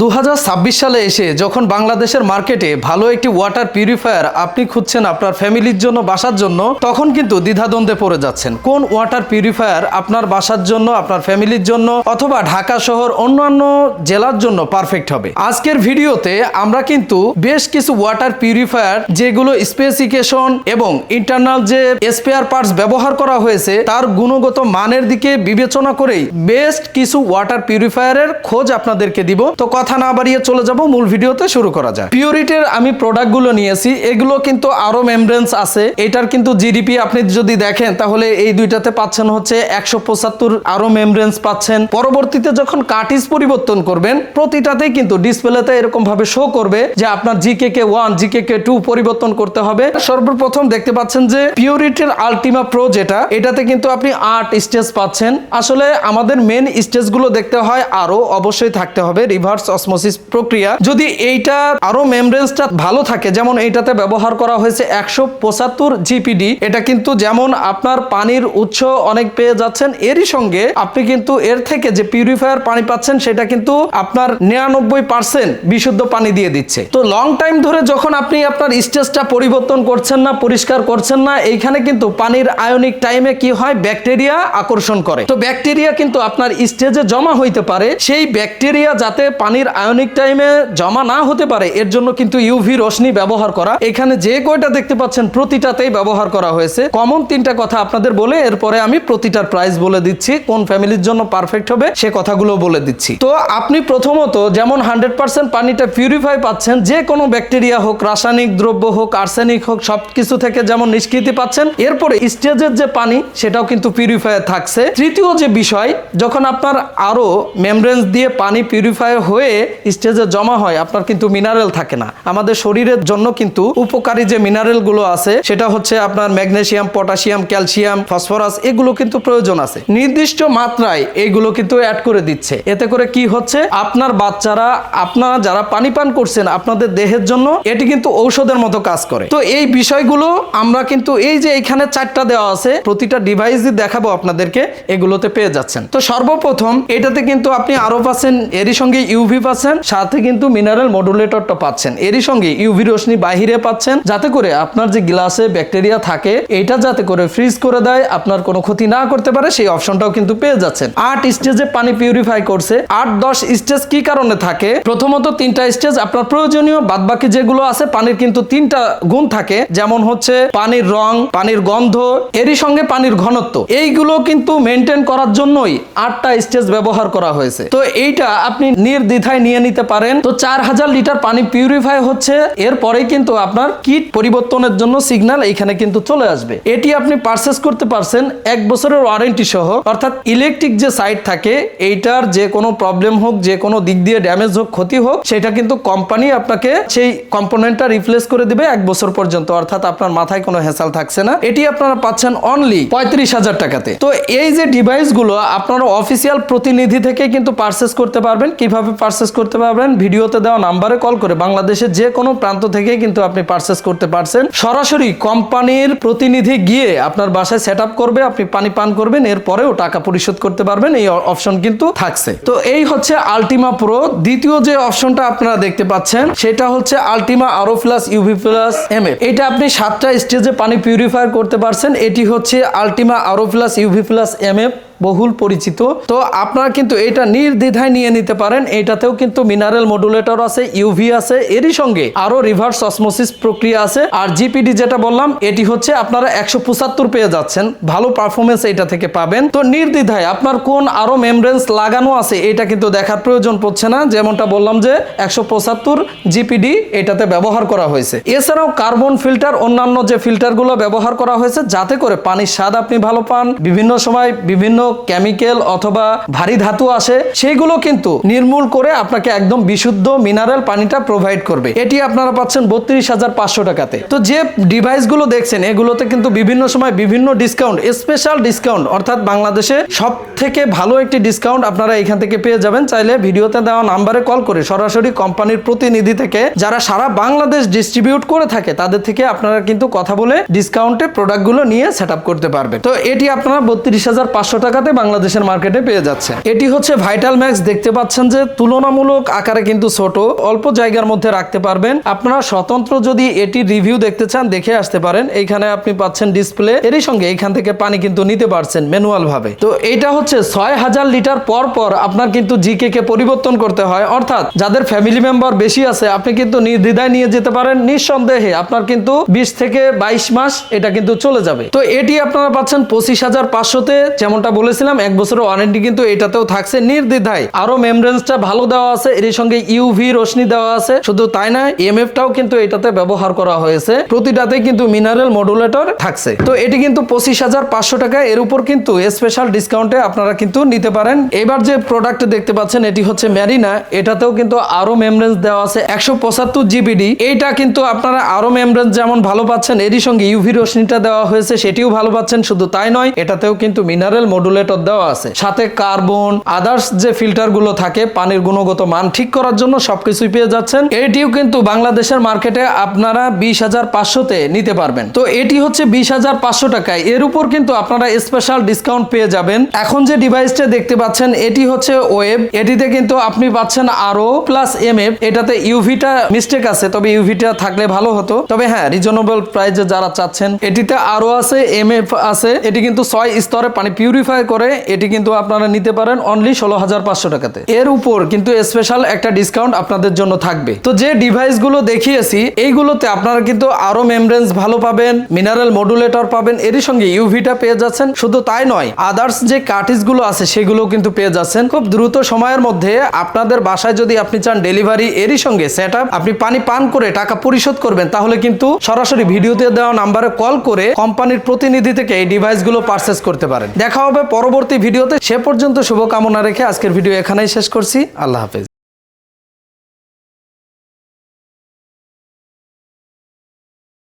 দু হাজার ছাব্বিশ সালে এসে যখন বাংলাদেশের মার্কেটে ভালো একটি ওয়াটার পিউরিফায়ার আপনি খুঁজছেন আপনার ফ্যামিলির জন্য, বাসার জন্য, তখন কিন্তু দ্বিধাদ্বন্দ্বে পড়ে যাচ্ছেন। কোন ওয়াটার পিউরিফায়ার আপনার বাসার জন্য, আপনার ফ্যামিলির জন্য অথবা ঢাকা শহর অন্যান্য জেলার জন্য পারফেক্ট হবে? আজকের ভিডিওতে আমরা কিন্তু বেশ কিছু ওয়াটার পিউরিফায়ার যেগুলো স্পেসিফিকেশন এবং ইন্টারনাল যে স্পেয়ার পার্টস ব্যবহার করা হয়েছে, তার গুণগত মানের দিকে বিবেচনা করেই বেস্ট কিছু ওয়াটার পিউরিফায়ারের খোঁজ আপনাদেরকে দিব। তো কথা না বাড়িয়ে চলে যাব, মূল ভিডিওতে শুরু করা যায় পিউরিটির আমি প্রোডাক্টগুলো নিয়েছি, এগুলো কিন্তু আরও মেমব্রেন্স আছে। এটার কিন্তু জিডিপি আপনি যদি দেখেন, তাহলে এই দুইটাতে পাচ্ছেন হচ্ছে একশো পঁচাত্তর আরও মেমব্রেন্স পাচ্ছেন। পরবর্তীতে যখন কাটিস পরিবর্তন করবেন, প্রতিটাতেই কিন্তু ডিসপ্লেতে এরকম ভাবে শো করবে যে আপনার GK K one GK K two পরিবর্তন করতে হবে। সর্বপ্রথম দেখতে পাচ্ছেন যে পিউরিটির আলটিমা প্রো যেটা, এটাতে কিন্তু আপনি আট স্টেজ পাচ্ছেন। আসলে আমাদের মেন স্টেজগুলো দেখতে হয়, আরও অবশ্যই থাকতে হবে রিভার্স অসমোসিস প্রক্রিয়া, যদি এইটা আরও মেমব্রেন্সটা ভালো থাকে, যেমন এইটাতে ব্যবহার করা হয়েছে একশো পঁচাত্তর জিপিডি, এটা কিন্তু যেমন আপনার পানির উৎস অনেক পেয়ে যাচ্ছেন, এরই সঙ্গে আপনি কিন্তু এর থেকে যে পিউরিফায়ার পানি পাচ্ছেন, সেটা কিন্তু আপনার নিরানব্বই পার্সেন্ট বিশুদ্ধ পানি দিয়ে দিচ্ছে। তো লং টাইম ধরে যখন আপনি আপনার স্টেজটা পরিবর্তন করছেন না, পরিষ্কার করছেন না, এইখানে কিন্তু পানির আয়নিক টাইমে কি হয়? ব্যাকটেরিয়া আকর্ষণ করে। তো ব্যাকটেরিয়া কিন্তু আপনার স্টেজে জমা হইতে পারে, সেই ব্যাকটেরিয়া যাতে পানির আয়নিক টাইমে জমা না হতে পারে, এর জন্য কিন্তু ইউভি রশ্মি ব্যবহার করা। এখানে যে কয়টা দেখতে পাচ্ছেন, প্রতিটাতেই ব্যবহার করা হয়েছে। কমন তিনটা কথা আপনাদের বলে, এরপরে আমি প্রতিটার প্রাইস বলে দিচ্ছি, কোন ফ্যামিলির জন্য পারফেক্ট হবে, সে কথাগুলো বলে দিচ্ছি। তো আপনি প্রথমত যেমন হান্ড্রেড পার্সেন্ট পানিটা পিউরিফাই পাচ্ছেন, যে কোনো ব্যাকটেরিয়া হোক, রাসায়নিক দ্রব্য হোক আর্সেনিক হোক সব কিছু থেকে যেমন নিষ্কৃতি পাচ্ছেন, এরপরে স্টেজের যে পানি, সেটাও কিন্তু পিউরিফায়ার থাকছে। তৃতীয় যে বিষয়, যখন আপনার আরও মেমব্রেন্স দিয়ে পানি পিউরিফাই হয়ে স্টেজে জমা হয়, আপনার কিন্তু মিনারেল থাকে না। আমাদের শরীরের জন্য কিন্তু উপকারী যে মিনারেলগুলো আছে, সেটা হচ্ছে আপনার ম্যাগনেসিয়াম, পটাশিয়াম, ক্যালসিয়াম, ফসফরাস, এগুলো কিন্তু প্রয়োজন আছে। নির্দিষ্ট মাত্রায় এইগুলো কিন্তু অ্যাড করে দিচ্ছে। এতে করে কি হচ্ছে? আপনার বাচ্চারা, আপনারা যারা পানি পান করছেন, আপনাদের দেহের জন্য এটি কিন্তু ঔষধের মতো কাজ করে। তো এই বিষয়গুলো আমরা কিন্তু এই যে এখানে চারটা দেওয়া আছে, প্রতিটা ডিভাইস দিয়ে দেখাবো আপনাদেরকে, এগুলোতে পেয়ে যাচ্ছেন। তো সর্বপ্রথম এটাতে কিন্তু আপনি আরও পাচ্ছেন, এরই সঙ্গে ইউভি পাচ্ছেন, সাথে কিন্তু মিনারেল মডুলেটরটা পাচ্ছেন। এরই সঙ্গে ইউভি রশ্মি বাহিরে পাচ্ছেন, যাতে করে আপনার যে গ্লাসে ব্যাকটেরিয়া থাকে, এটা যাতে করে ফ্রিজ করে দেয়, আপনার কোনো ক্ষতি না করতে পারে, সেই অপশনটাও কিন্তু পেয়ে যাচ্ছেন। আট স্টেজে পানি পিউরিফাই করছে। আট, দশ স্টেজ কি কারণে থাকে? প্রথমত তিনটা স্টেজ আপনার প্রয়োজনীয়, বাদবাকি যেগুলো আছে, পানির কিন্তু তিনটা গুণ থাকে। যেমন হচ্ছে পানির রং, পানির গন্ধ, এরই সঙ্গে পানির ঘনত্ব। এইগুলো কিন্তু মেনটেন করার জন্যই আটটা স্টেজ ব্যবহার করা হয়েছে। তো এইটা আপনি নির্দ্বিধায় নিয়ে নিতে পারেন। তো চার হাজার লিটার পানি পিউরিফাই হচ্ছে। এরপরেই কিন্তু আপনার কিট পরিবর্তনের জন্য সিগন্যাল এইখানে কিন্তু চলে আসবে। এটি আপনি পারচেস করতে পারছেন এক বছরের ওয়ারেন্টি সহ। অর্থাৎ ইলেকট্রিক যে সাইট থাকে, এইটার যে কোনো প্রবলেম হোক, যে কোনো দিক দিয়ে ড্যামেজ হোক, ক্ষতি হোক, সেটা কিন্তু কোম্পানি আপনাকে সেই কম্পোনেন্টটা রিপ্লেস করে দিবে এক বছর পর্যন্ত। অর্থাৎ আপনার মাথায় কোনো হেসাল থাকছে না। এটি আপনারা পাচ্ছেন অনলি পঁয়ত্রিশ হাজার টাকাতে। তো এই যে ডিভাইসগুলো আপনারা অফিসিয়াল প্রতিনিধি থেকে কিন্তু পারচেস করতে পারবেন। কীভাবে পারচেস করতে পারবেন, ভিডিওতে দেওয়া নাম্বারে কল করে বাংলাদেশের যে কোনো প্রান্ত থেকে কিন্তু আপনি পারচেস করতে পারছেন। সরাসরি কোম্পানির প্রতিনিধি গিয়ে আপনার বাসায় সেট করবে, আপনি পানি পান করবেন, এরপরেও টাকা পরিশোধ করতে পারবেন, এই অপশন কিন্তু থাকছে। তো এই হচ্ছে আলটিমা প্রো দ্বিতীয় যে অপশনটা আপনারা দেখতে পাচ্ছেন, সেটা হচ্ছে আলটিমা আরও প্লাস ইউভি প্লাস এম এটা আপনি সাতটা স্টেজে পানি পিউরিফায়ার করতে পারছেন, এটি হচ্ছে আলটিমা আরও প্লাস ইউভি প্লাস এম বহুল পরিচিত। তো আপনারা কিন্তু এটা নির্দ্বিধায় নিয়ে নিতে পারেন। এটাতেও কিন্তু মিনারেল মডুলেটর আছে ইউভি আছে, এরই সঙ্গে আরও রিভার্স অসমোসিস প্রক্রিয়া আছে। আর জিপিডি যেটা বললাম, এটি হচ্ছে আপনারা একশো পঁচাত্তর পেয়ে যাচ্ছেন। ভালো পারফরমেন্স এটা থেকে পাবেন। তো নির্দ্বিধায় আপনার কোন আরও মেমব্রেন্স লাগানো আছে, এটা কিন্তু দেখার প্রয়োজন পড়ছে না। যেমনটা বললাম যে একশো পঁচাত্তর জিপিডি এটাতে ব্যবহার করা হয়েছে। এছাড়াও কার্বন ফিল্টার অন্যান্য যে ফিল্টারগুলো ব্যবহার করা হয়েছে, যাতে করে পানির স্বাদ আপনি ভালো পান। বিভিন্ন সময় বিভিন্ন কেমিক্যাল অথবা ভারী ধাতু আসে সেইগুলো কিন্তু নির্মূল করে আপনাকে একদম বিশুদ্ধ মিনারেল পানিটা প্রোভাইড করবে। এটি আপনারা পাচ্ছেন বত্রিশ হাজার পাঁচশো টাকাতে। তো যে ডিভাইসগুলো দেখছেন, এগুলোতে কিন্তু বিভিন্ন সময় বিভিন্ন ডিসকাউন্ট স্পেশাল ডিসকাউন্ট অর্থাৎ বাংলাদেশে সব থেকে ভালো একটি ডিসকাউন্ট আপনারা এখান থেকে পেয়ে যাবেন। চাইলে ভিডিওতে দেওয়া নাম্বারে কল করে সরাসরি কোম্পানির প্রতিনিধি থেকে যারা সারা বাংলাদেশ ডিস্ট্রিবিউট করে থাকে, তাদের থেকে আপনারা কিন্তু কথা বলে ডিসকাউন্টে প্রোডাক্টগুলো নিয়ে সেট করতে পারবেন। তো এটি আপনারা বত্রিশ হাজার পাঁচশো টাকা টাকাতে বাংলাদেশের মার্কেটে পেয়ে যাচ্ছে। এটি হচ্ছে ভাইটাল ম্যাক্স দেখতে পাচ্ছেন যে তুলনামূলক আকারে কিন্তু ছোট, অল্প জায়গার মধ্যে রাখতে পারবেন। আপনারা স্বতন্ত্র যদি এটির রিভিউ দেখতে চান, দেখে আসতে পারেন। এইখানে আপনি পাচ্ছেন ডিসপ্লে এরই সঙ্গে এইখান থেকে পানি কিন্তু নিতে পারছেন ম্যানুয়াল ভাবে তো এটা হচ্ছে ছয় হাজার লিটার পর পর আপনার কিন্তু জিকে কে পরিবর্তন করতে হয়। অর্থাৎ যাদের ফ্যামিলি মেম্বার বেশি আছে, আপনি কিন্তু নির্দ্বিধায় নিয়ে যেতে পারেন। নিঃসন্দেহে আপনার কিন্তু বিশ থেকে বাইশ মাস এটা কিন্তু চলে যাবে। তো এটি আপনারা পাচ্ছেন পঁচিশ হাজার পাঁচশোতে। যেমনটা বলেছিলাম এক বছরের ওয়ারেন্টি কিন্তু এটাতেও থাকছে নির্দ্বিধায়। আরও মেমব্রেন্সটা ভালো দেওয়া আছে এর সঙ্গে ইউভি রশ্মি দেওয়া আছে। শুধু তাই না এমএফটাও কিন্তু এটাতে ব্যবহার করা হয়েছে। প্রতিটাতে কিন্তু মিনারেল মডুলেটর থাকছে। তো এটি কিন্তু পঁচিশ হাজার পাঁচশো টাকা, এর উপর কিন্তু স্পেশাল ডিসকাউন্টে আপনারা কিন্তু নিতে পারেন। এবার যে প্রোডাক্ট দেখতে পাচ্ছেন, এটি হচ্ছে ম্যারিনা এটাতেও কিন্তু আরও মেমব্রেন্স দেওয়া আছে, একশো পঁচাত্তর জিবিডি এইটা কিন্তু আপনারা আরও মেমব্রেন্স যেমন ভালো পাচ্ছেন, এরই সঙ্গে ইউভি রশ্মিটা দেওয়া হয়েছে, সেটিও ভালো পাচ্ছেন। শুধু তাই নয়, এটাতেও কিন্তু মিনারেল মডুলেটর দেওয়া আছে। সাথে কার্বন আদার্স যে ফিল্টারগুলো থাকে, পানির গুণগত মান ঠিক করার জন্য সবকিছুই পেয়ে যাচ্ছেন। এটিও কিন্তু বাংলাদেশের মার্কেটে আপনারা বিশ হাজার পাঁচশোতে নিতে পারবেন। তো এটি হচ্ছে বিশ হাজার পাঁচশো টাকায়। এর উপর কিন্তু আপনারা স্পেশাল ডিসকাউন্ট পেয়ে যাবেন। এখন যে ডিভাইসটা দেখতে পাচ্ছেন, এটি হচ্ছে ওয়েব এটিতে কিন্তু আপনি পাচ্ছেন আরও প্লাস এম এফ এটাতে ইউভিটা মিস্টেক আছে, তবে ইউভিটা থাকলে ভালো হতো। তবে হ্যাঁ রিজনেবল প্রাইসে যারা চাচ্ছেন, এটিতে আরও আছে এম এফ আছে। এটি কিন্তু ছয় স্তরে পানি পিউরিফাই করে, এটি কিন্তু আপনারা নিতে পারেন অনলি ষোলো হাজার পাঁচশো টাকাতে। এর উপর কিন্তু স্পেশাল একটা ডিসকাউন্ট আপনাদের জন্য থাকবে। তো যে ডিভাইসগুলো দেখিয়েছি, এইগুলোতে আপনারা কিন্তু আরও মেমব্রেন্স ভালো পাবেন মিনারেল মডুলেটর পাবেন, এরই সঙ্গে ইউভিটা পেয়ে যাচ্ছেন। শুধু তাই নয় আদার্স যে কার্টিসগুলো আছে সেগুলো কিন্তু পেয়ে যাচ্ছেন। খুব দ্রুত সময়ের মধ্যে আপনাদের বাসায় যদি আপনি চান ডেলিভারি এরই সঙ্গে সেট আপনি পানি পান করে টাকা পরিশোধ করবেন, তাহলে কিন্তু সরাসরি ভিডিওতে দেওয়া নাম্বারে কল করে কোম্পানির প্রতিনিধি থেকে এই ডিভাইসগুলো পারচেস করতে পারেন। দেখা হবে পরবর্তী ভিডিওতে সে পর্যন্ত শুভকামনা রেখে আজকের ভিডিও এখানেই শেষ করছি। আল্লাহ হাফেজ।